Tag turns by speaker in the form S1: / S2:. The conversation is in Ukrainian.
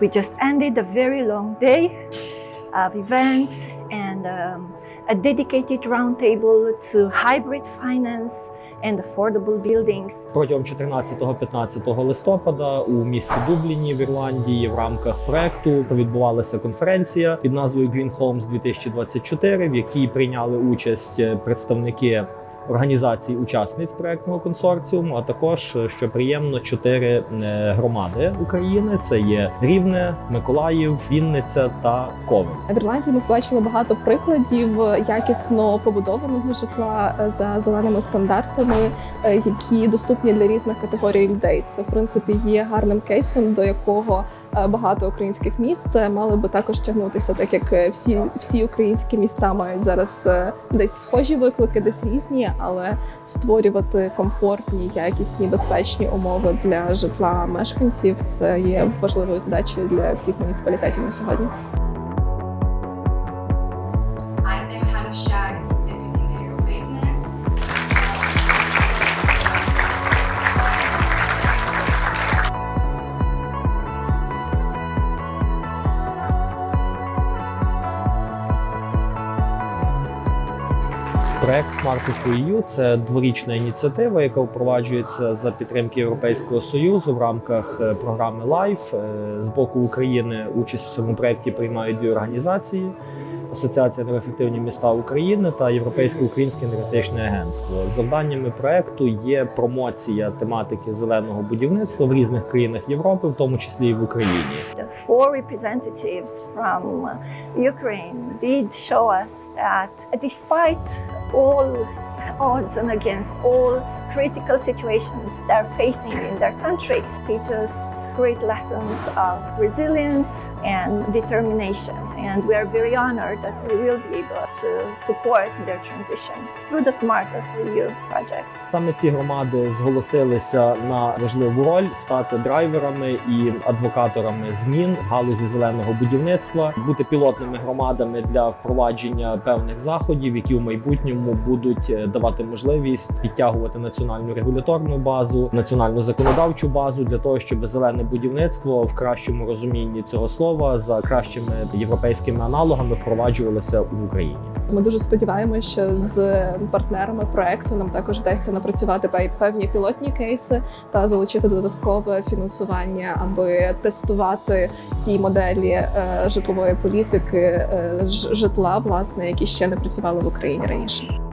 S1: We just ended a very long day of events and um, a dedicated roundtable to hybrid finance and affordable buildings.
S2: Протягом 14-15 листопада у місті Дубліні в Ірландії в рамках проекту відбувалася конференція під назвою Green Homes 2024, в якій прийняли участь представники організацій учасниць проектного консорціуму, а також що приємно, чотири е, громади України: це є Рівне, Миколаїв, Вінниця та Ковель.
S3: В Ірландії ми побачили багато прикладів якісно побудованого житла е, за зеленими стандартами, е, які доступні для різних категорій людей. Це в принципі є гарним кейсом, до якого е, багато українських міст е, мали би також тягнутися, так як е, всі, всі українські міста мають зараз е, десь схожі виклики, десь різні, але створювати комфортні, якісні, безпечні умови для житла мешканців це є важливою задачею для всіх муніципалітетів на сьогодні.
S2: Проект Smart EU – це дворічна ініціатива, яка впроваджується за підтримки Європейського союзу в рамках е, програми LIFE. Е, З боку України участь в цьому проекті приймають дві організації: Асоціація енергоефективні міста України та Європейське українське енергетичне агентство. Завданнями проекту є промоція тематики зеленого будівництва в різних країнах Європи, в тому числі і в Україні.
S1: The four representatives from Ukraine did show us that despite all odds and against all critical situations they're facing in their country, teach us great lessons of resilience and determination. And we are very honored that we will be able to support their transition through the Smarter for You project.
S2: Саме ці громади зголосилися на важливу роль стати драйверами і адвокаторами змін в галузі зеленого будівництва, бути пілотними громадами для впровадження певних заходів, які в майбутньому будуть е, давати можливість підтягувати національну регуляторну базу, національну законодавчу базу для того, щоб зелене будівництво в кращому розумінні цього слова за кращими європейськими аналогами впроваджувалося в Україні.
S3: Ми дуже сподіваємося, що з партнерами проекту нам також вдасться напрацювати певні пілотні кейси та залучити додаткове фінансування, аби тестувати ці моделі е, житлової політики, е, житла, власне, які ще не працювали в Україні раніше.